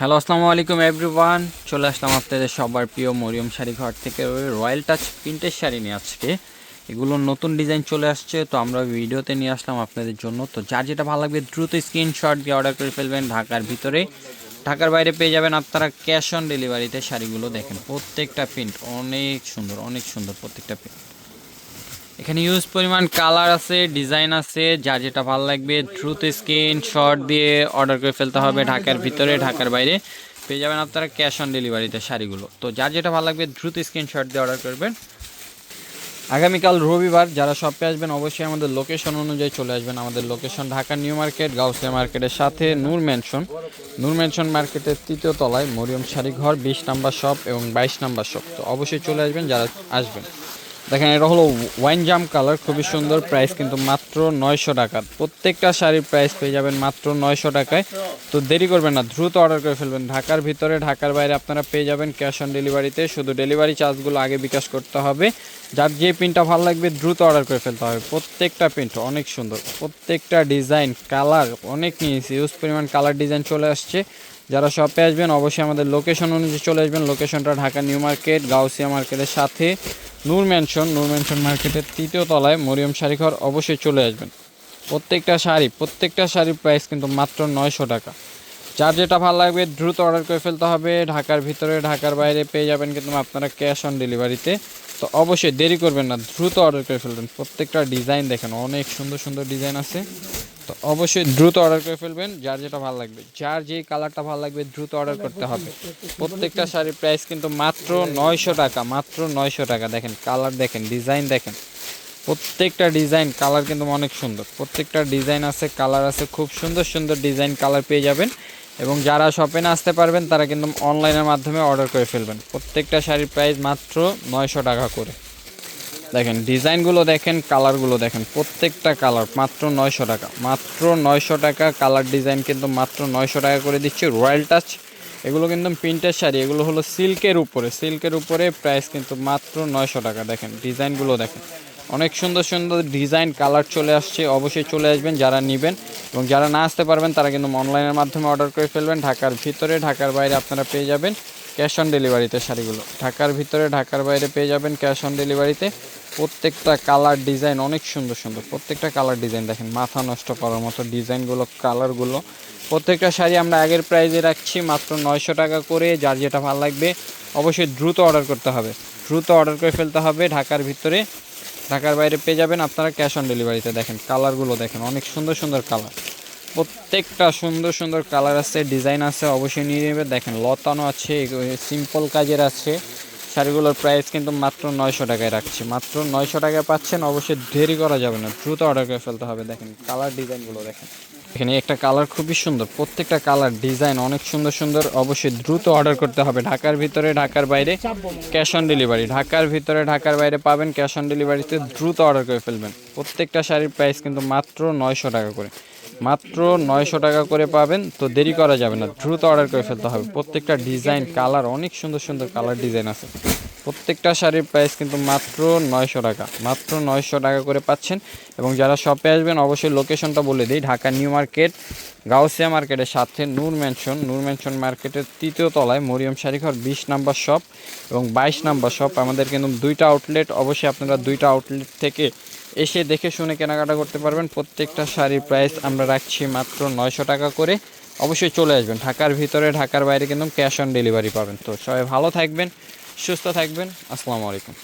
Hello আসসালামু আলাইকুম everyone চলে আসলাম আপনাদের সবার প্রিয় মরিয়ম শাড়ি ঘর থেকে রয়্যাল টাচ প্রিন্টের শাড়ি নিয়ে আজকে। এগুলোর নতুন ডিজাইন চলে আসছে, তো আমরা ভিডিওতে নিয়ে আসলাম আপনাদের জন্য। তো যার যেটা ভালো লাগবে, দ্রুত স্ক্রিনশট দিয়ে অর্ডার করে ফেলবেন ঢাকার ভিতরে। ঢাকার বাইরে পেয়ে যাবেন আপনারা ক্যাশ অন ডেলিভারিতে শাড়িগুলো। দেখেন, প্রত্যেকটা প্রিন্ট অনেক সুন্দর অনেক সুন্দর প্রত্যেকটা প্রিন্ট এখানে ইউজ পরিমাণ কালার আছে ডিজাইন আছে, যার যেটা ভালো লাগবে দ্রুত স্ক্রিন শর্ট দিয়ে অর্ডার করে ফেলতে হবে ঢাকার ভিতরে, ঢাকার বাইরে। পেয়ে যাবেন আপনারা ক্যাশ অন ডেলিভারিতে শাড়িগুলো। তো যার যেটা ভালো লাগবে দ্রুত শট দিয়ে অর্ডার করবেন। আগামীকাল রবিবার যারা শপে আসবেন, অবশ্যই আমাদের লোকেশন অনুযায়ী চলে আসবেন। আমাদের location Dhaka new market, Gausia মার্কেটের সাথে নূর ম্যানশন নূর ম্যানশন মার্কেটের তৃতীয় তলায় মরিয়ম শাড়ি ঘর বিশ নাম্বার শপ এবং বাইশ নাম্বার শপ তো অবশ্যই চলে আসবেন যারা আসবেন। দেখেন, এটা হলো ওয়াইন জাম কালার খুবই সুন্দর প্রাইস কিন্তু মাত্র নয়শো টাকা। প্রত্যেকটা শাড়ির প্রাইস পেয়ে যাবেন মাত্র নয়শো টাকায়। তো দেরি করবেন না, দ্রুত অর্ডার করে ফেলবেন। ঢাকার ভিতরে, ঢাকার বাইরে আপনারা পেয়ে যাবেন ক্যাশ অন ডেলিভারিতে শুধু ডেলিভারি চার্জগুলো আগে বিকাশ করতে হবে। যার যে প্রিন্টটা ভালো লাগবে, দ্রুত অর্ডার করে ফেলতে হবে। প্রত্যেকটা প্রিন্ট অনেক সুন্দর, প্রত্যেকটা ডিজাইন কালার অনেক নিয়েছি। ইউজ পরিমাণ কালার ডিজাইন চলে আসছে। যারা শপে আসবেন, অবশ্যই আমাদের লোকেশন অনুযায়ী চলে আসবেন। লোকেশনটা ঢাকা নিউ মার্কেট, গাউসিয়া মার্কেটের সাথে নূর ম্যানশন নূর ম্যানশন মার্কেটের তৃতীয় তলায় মরিয়ম শাড়িঘর অবশ্যই চলে আসবেন। প্রত্যেকটা শাড়ি, প্রত্যেকটা শাড়ির প্রাইস কিন্তু মাত্র নয়শো টাকা। যার যেটা ভালো লাগবে, দ্রুত অর্ডার করে ফেলতে হবে। ঢাকার ভিতরে, ঢাকার বাইরে পেয়ে যাবেন কিন্তু আপনারা ক্যাশ অন ডেলিভারিতে তো অবশ্যই দেরি করবেন না, দ্রুত অর্ডার করে ফেলবেন। প্রত্যেকটা ডিজাইন দেখেন, অনেক সুন্দর সুন্দর ডিজাইন আছে। তো অবশ্যই দ্রুত অর্ডার করে ফেলবেন, যার যেটা ভালো লাগবে। যার যেই কালারটা ভালো লাগবে, দ্রুত অর্ডার করতে হবে। প্রত্যেকটা শাড়ির প্রাইস কিন্তু মাত্র নয়শো টাকা, মাত্র নয়শো টাকা। দেখেন কালার দেখেন ডিজাইন দেখেন। প্রত্যেকটা ডিজাইন কালার কিন্তু অনেক সুন্দর। প্রত্যেকটা ডিজাইন আছে কালার আছে, খুব সুন্দর সুন্দর ডিজাইন কালার পেয়ে যাবেন। এবং যারা শপে না আসতে পারবেন, তারা কিন্তু অনলাইনের মাধ্যমে অর্ডার করে ফেলবেন। প্রত্যেকটা শাড়ির প্রাইস মাত্র নয়শো টাকা করে। দেখেন, ডিজাইনগুলো দেখেন, কালারগুলো দেখেন, প্রত্যেকটা কালার, মাত্র নয়শো টাকা, মাত্র নয়শো টাকা, কালার ডিজাইন কিন্তু মাত্র নয়শো টাকা করে দিচ্ছে, রয়্যাল টাচ। এগুলো কিন্তু প্রিন্টের শাড়ি, এগুলো হলো সিল্কের উপরে সিল্কের উপরে প্রাইস কিন্তু মাত্র নয়শো টাকা, দেখেন, ডিজাইনগুলো দেখেন। অনেক সুন্দর সুন্দর ডিজাইন, কালার চলে আসছে, অবশ্যই চলে আসবেন যারা নেবেন, এবং যারা না আসতে পারবেন, তারা কিন্তু অনলাইনের মাধ্যমে অর্ডার করে ফেলবেন, ঢাকার ভিতরে, ঢাকার বাইরে আপনারা পেয়ে যাবেন। ক্যাশ অন ডেলিভারিতে শাড়িগুলো। ঢাকার ভিতরে, ঢাকার বাইরে পেয়ে যাবেন ক্যাশ অন ডেলিভারিতে। প্রত্যেকটা কালার ডিজাইন অনেক সুন্দর সুন্দর। প্রত্যেকটা কালার ডিজাইন দেখেন, মাথা নষ্ট করার মতো ডিজাইনগুলো, কালারগুলো। প্রত্যেকটা শাড়ি আমরা আগের প্রাইজে রাখছি মাত্র নয়শো টাকা করে। যার যেটা ভালো লাগবে, অবশ্যই দ্রুত অর্ডার করতে হবে। দ্রুত অর্ডার করে ফেলতে হবে ঢাকার ভিতরে। ঢাকার বাইরে পেয়ে যাবেন আপনারা ক্যাশ অন ডেলিভারিতে। দেখেন, কালারগুলো দেখেন, অনেক সুন্দর সুন্দর কালার। প্রত্যেকটা সুন্দর সুন্দর কালার আছে ডিজাইন আছে, অবশ্যই নিয়ে নেবে। দেখেন, লতানো আছে সিম্পল কাজের আছে। শাড়িগুলোর প্রাইস কিন্তু মাত্র নয়শো টাকায় রাখছি। মাত্র নয়শো টাকায় পাচ্ছেন, অবশ্যই দেরি করা যাবে না, দ্রুত অর্ডার করে ফেলতে হবে। দেখেন কালার ডিজাইনগুলো দেখেন। এখানে একটা কালার খুবই সুন্দর, প্রত্যেকটা কালার ডিজাইন অনেক সুন্দর সুন্দর, অবশ্যই দ্রুত অর্ডার করতে হবে। ঢাকার ভিতরে, ঢাকার বাইরে ক্যাশ অন ডেলিভারি ঢাকার ভিতরে, ঢাকার বাইরে পাবেন ক্যাশ অন ডেলিভারিতে দ্রুত অর্ডার করে ফেলবেন। প্রত্যেকটা শাড়ির প্রাইস কিন্তু মাত্র নয়শো টাকা করে। মাত্র নয়শো টাকা করে পাবেন, তো দেরি করা যাবে না, দ্রুত অর্ডার করে ফেলতে হবে। প্রত্যেকটা ডিজাইন কালার অনেক সুন্দর সুন্দর কালার ডিজাইন আছে। প্রত্যেকটা শাড়ির প্রাইস কিন্তু মাত্র নয়শো টাকা, মাত্র নয়শো টাকা করে পাচ্ছেন। এবং যারা শপে আসবেন, অবশ্যই লোকেশনটা বলে দিই, ঢাকা নিউ মার্কেট, গাউসিয়া মার্কেটের সাথে নূর ম্যানশন নূর ম্যানশন মার্কেটের তৃতীয় তলায় মরিয়ম শাড়িঘর বিশ নাম্বার শপ এবং বাইশ নাম্বার শপ আমাদের কিন্তু দুইটা আউটলেট অবশ্যই আপনারা দুইটা আউটলেট থেকে এসে দেখে শুনে কেনাকাটা করতে পারবেন। প্রত্যেকটা শাড়ির প্রাইস আমরা রাখছি মাত্র নয়শো টাকা করে। অবশ্যই চলে আসবেন। ঢাকার ভিতরে, ঢাকার বাইরে কিন্তু ক্যাশ অন ডেলিভারি পাবেন। তো সবাই ভালো থাকবেন, সুস্থ থাকবেন। আসসালামু আলাইকুম।